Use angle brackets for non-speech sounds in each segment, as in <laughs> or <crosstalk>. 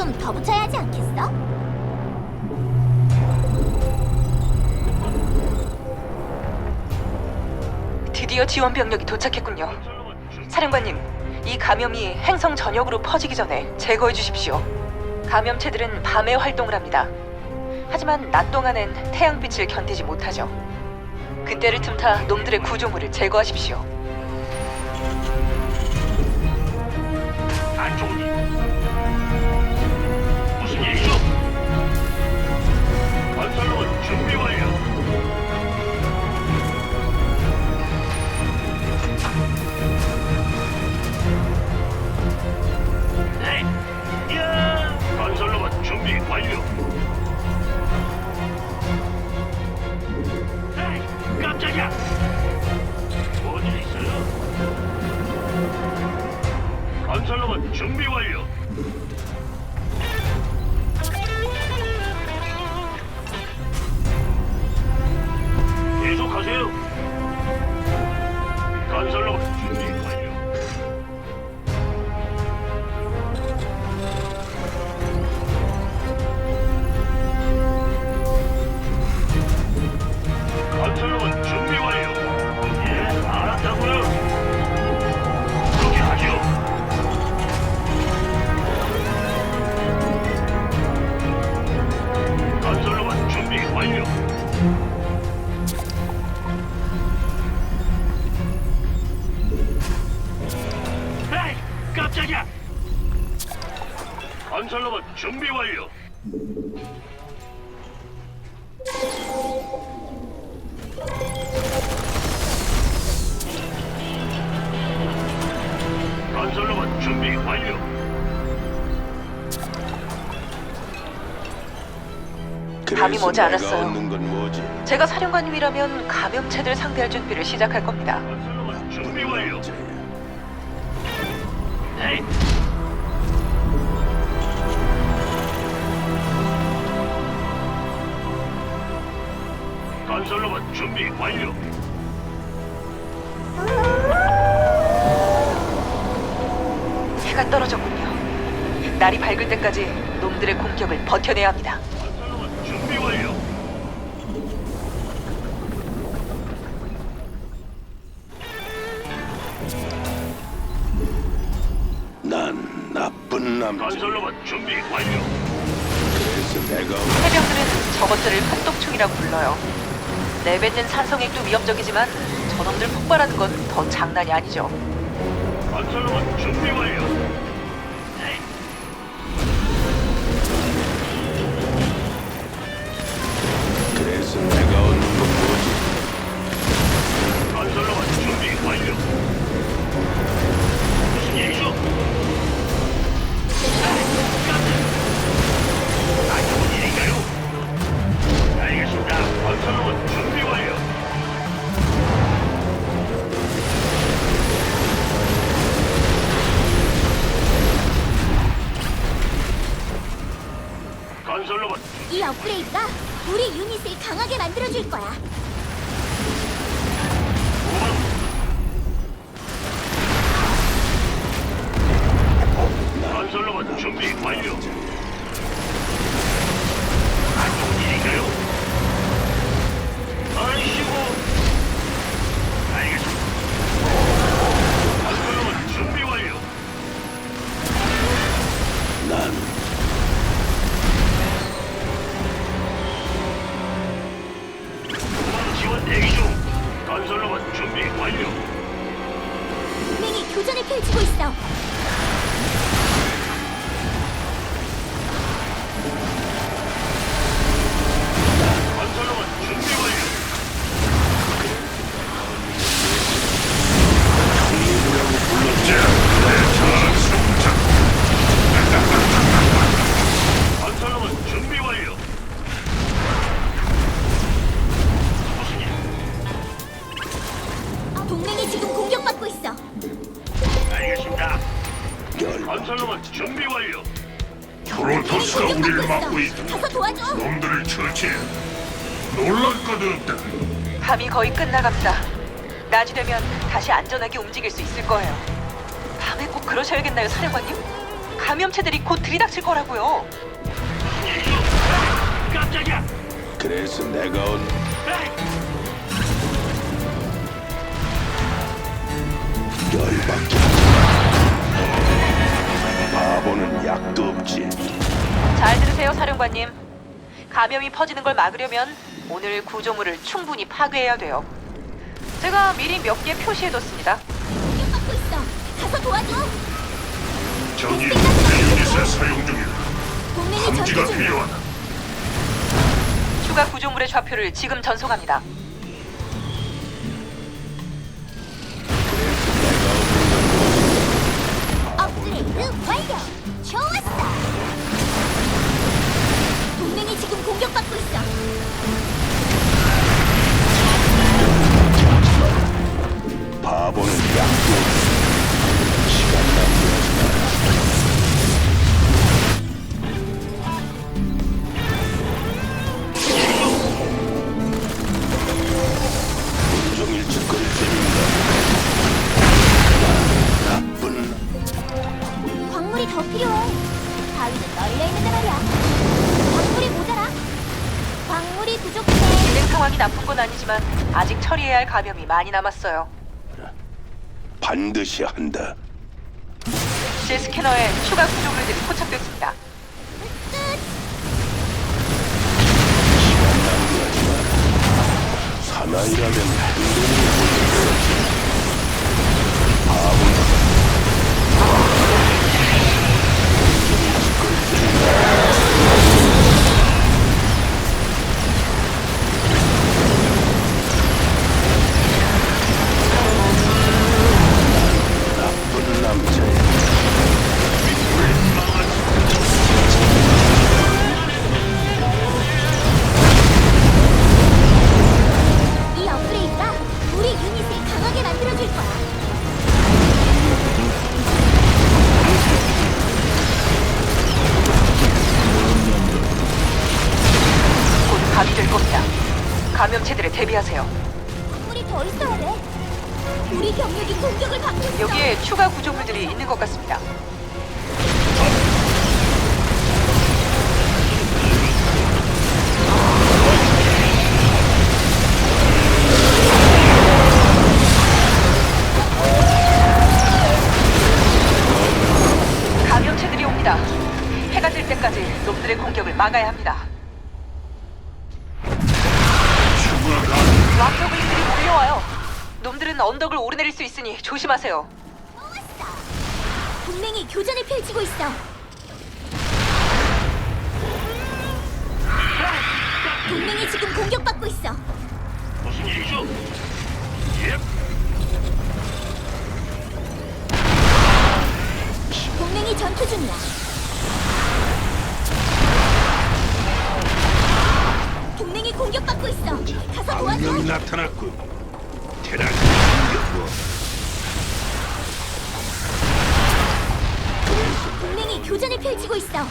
좀 더 붙여야 하지 않겠어? 드디어 지원 병력이 도착했군요. 사령관님, 이 감염이 행성 전역으로 퍼지기 전에 제거해 주십시오. 감염체들은 밤에 활동을 합니다. 하지만 낮 동안엔 태양빛을 견디지 못하죠. 그때를 틈타 놈들의 구조물을 제거하십시오. 그래서 머지 내가 않았어요. 얻는 건 뭐지? 제가 사령관님이라면 감염체들 상대할 준비를 시작할 겁니다. 건설로봇 준비 완료. 네. 건설로봇 준비 완료. 해가 떨어졌군요. 날이 밝을 때까지 놈들의 공격을 버텨내야 합니다. 남자. 건설로봇 준비 완료. 그래서 내가 해병들은 저것들을 폭독충이라고 불러요. 내뱉는 산성액도 위험적이지만 저놈들 폭발하는 건 더 장난이 아니죠. 건설로봇 준비 완료. 네. 그래서 내가 얻는 건 뭐지? 건설로봇 준비 완료. 무슨 일이죠? 이 업그레이드가 우리 유닛을 강하게 만들어줄 거야. 완료. 안 대기 중. 건설로봇 준비 완료. 동맹이 교전을 펼치고 있어. 지금 공격받고 있어. 알겠습니다. 열 건설로봇 준비 완료. 프로토스가 우리를 막고 있다. 가서 도와줘. 놈들을 처치해. 놀랄 것 없다. 밤이 거의 끝나갑니다. 낮이 되면 다시 안전하게 움직일 수 있을 거예요. 밤에 꼭 그러셔야겠나요, 사령관님? 감염체들이 곧 들이닥칠 거라고요. 깜짝이야. 그래서 내가 온 에이, 없지 잘 들으세요, 사령관님. 감염이 퍼지는 걸 막으려면 오늘 구조물을 충분히 파괴해야 돼요. 제가 미리 몇 개 표시해뒀습니다. 공격받고 있어. 가서 도와줘. 저기 유닛을 사용 중이다. 동맹이 전투 감지가. 필요하다. 추가 구조물의 좌표를 지금 전송합니다. 업그레이드 나쁜 건 아니지만 아직 처리해야 할 감염이 많이 남았어요. 반드시 한다 제 스캐너에 추가 구조 물들이 포착됐습니다. 시간 낭비하지 마라 사나이라면 바보 우리 병력이 공격을 받고 있어. 여기에 추가 구조물들이 있는 것 같습니다. 감염체들이 옵니다. 해가 질 때까지 놈들의 공격을 막아야 합니다. 언덕을 오르내릴 수 있으니 조심하세요. 동맹이 교전을 펼치고 있어. 동맹이 지금 공격받고 있어. 무슨 일이죠? 예, 동맹이 전투 중이야. 동맹이 공격받고 있어. 가서 도와줘. 나타났군 테라스 동맹이 교전을 펼치고 있어.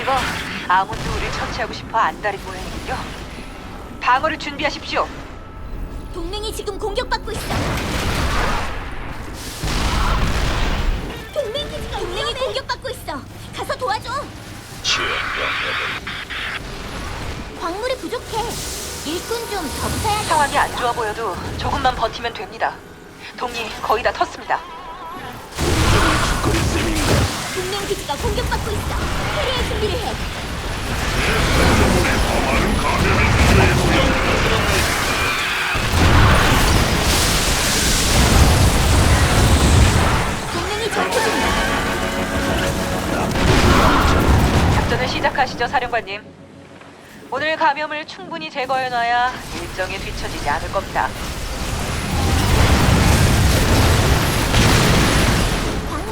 이거 아몬드 우리를 처치하고 싶어 안달인 모양이군요. 방어를 준비하십시오. 동맹이 지금 공격받고 있어. 동맹 기지가 동맹이 공격받고 있어. 가서 도와줘. 지원 병력은 광물이 부족해. 일꾼 좀 더 붙여야 돼. 상황이 안 좋아 보여도 조금만 버티면 됩니다. 동이 거의 다 텄습니다. 동맹 기지가 공격받고 있어. 캐리의 준비를 해. 동맹이 전투 중이야. 작전을 시작하시죠, 사령관님. 오늘 감염을 충분히 제거해놔야 일정에 뒤처지지 않을 겁니다.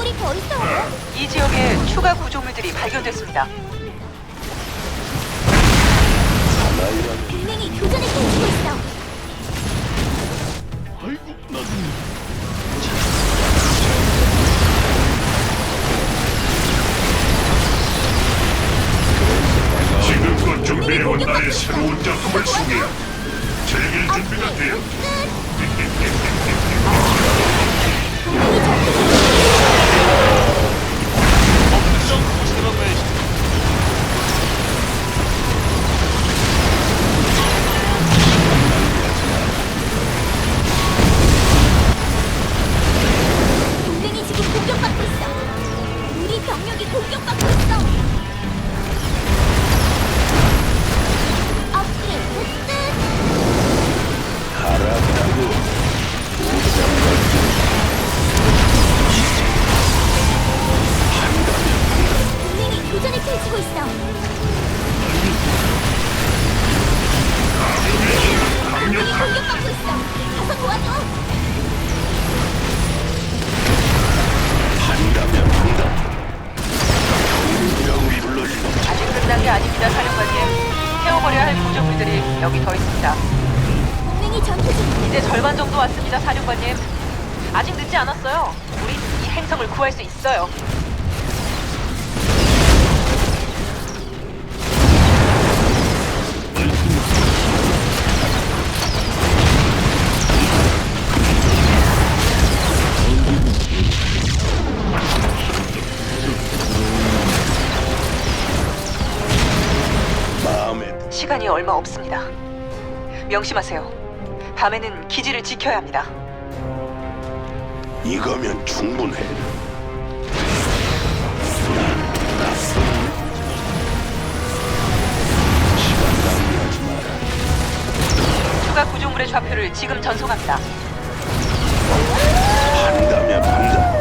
광물이 더 있어. 이 지역에 추가 구조물들이 발견됐습니다. 동맹이 교전을 펼치고 있어. 아이고, 나 지금껏 준비해온 나의 새로운 작품을 소개해. 즐길 준비가 되었. 동 여기 더 있습니다. 동맹이 전투 중. 이제 절반 정도 왔습니다, 사령관님. 아직 늦지 않았어요. 우린 이 행성을 구할 수 있어요. 시간이 얼마 없습니다. 명심하세요. 밤에는 기지를 지켜야 합니다. 이거면 충분해. 추가 구조물의 좌표를 지금 전송합니다. 한다면 한다.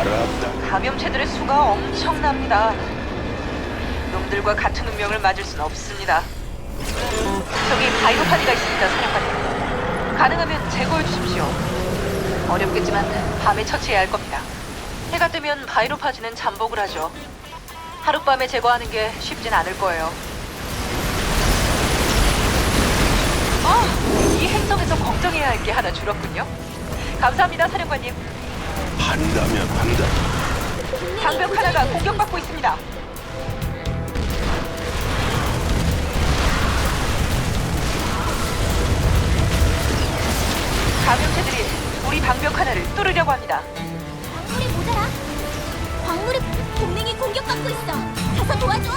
알았다. 감염체들의 수가 엄청납니다. 놈들과 같은 운명을 맞을 수는 없습니다. 저기 바이로파디가 있습니다, 사령관님. 가능하면 제거해 주십시오. 어렵겠지만 밤에 처치해야 할 겁니다. 해가 뜨면 바이로 파지는 잠복을 하죠. 하룻밤에 제거하는 게 쉽진 않을 거예요. 아, 이 행성에서 걱정해야 할 게 하나 줄었군요. 감사합니다, 사령관님. 한다면 한다. 장벽 하나가 공격받고 있습니다. 하나를 뚫으려고 합니다. 광물이 모자라. 광물이 동맹이 공격받고 있어. 가서 도와줘.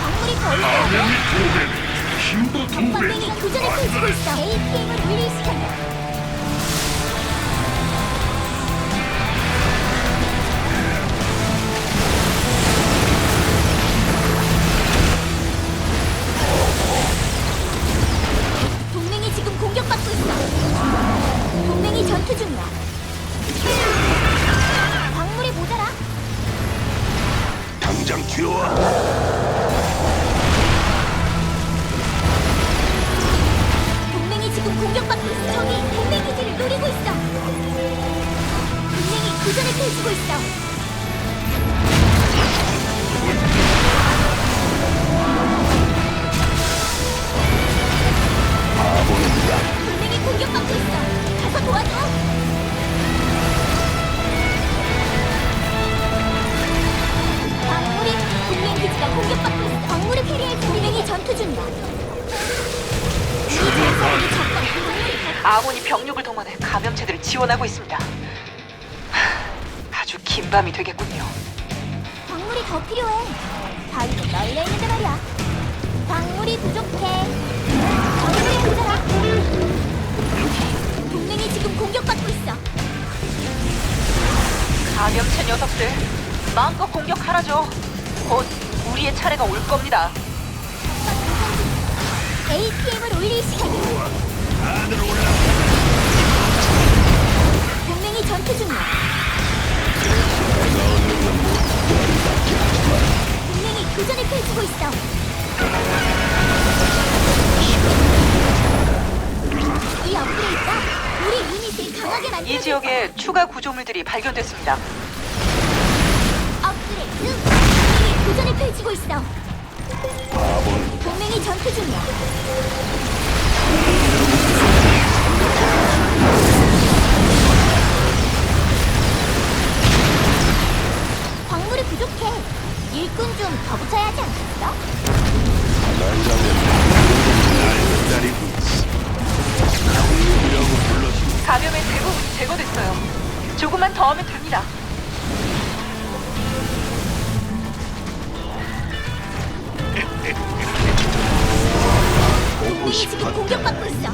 광물이 더 있어. 감염이 두 배, 힘도 두 배. 광맹이 교전을 펼치고 있어. APM을 올릴 시간이야. 부족해. 광물이 모자라. 동맹이 지금 공격받고 있어. 감염체 녀석들 마음껏 공격하라죠. 곧 우리의 차례가 올 겁니다. APM을 올릴 시간이야. 동맹이 전투 중이야. 동맹이 교전을 펼치고 있어. 이 지역에 추가 구조물들이 발견됐습니다. 업그레이드. 동맹이 교전을 펼치고 있어. 동맹이 전투 중이야. 광물이 부족해. 일꾼 좀 더 붙여야 하지 않겠어? 한다면 날 기다리고 있어. 불렀어. 감염의 대부분이 제거됐어요. 조금만 더 하면 됩니다. <laughs> 동맹이 지금 공격받고 있어.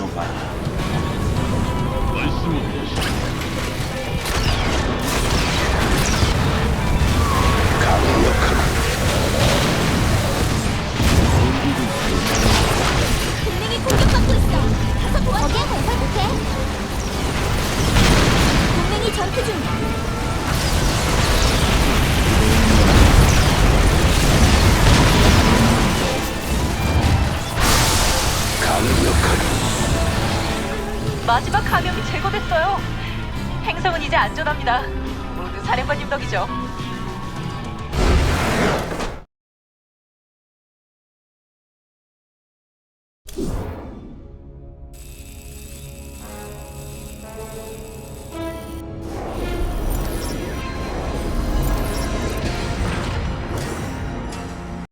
동맹이 공격받고 있어. 가서 도와. 거기에 건설 못해. 동맹이 전투 중이야. 강력한 마지막 감염이 제거됐어요. 행성은 이제 안전합니다. 모두 사령관님 덕이죠.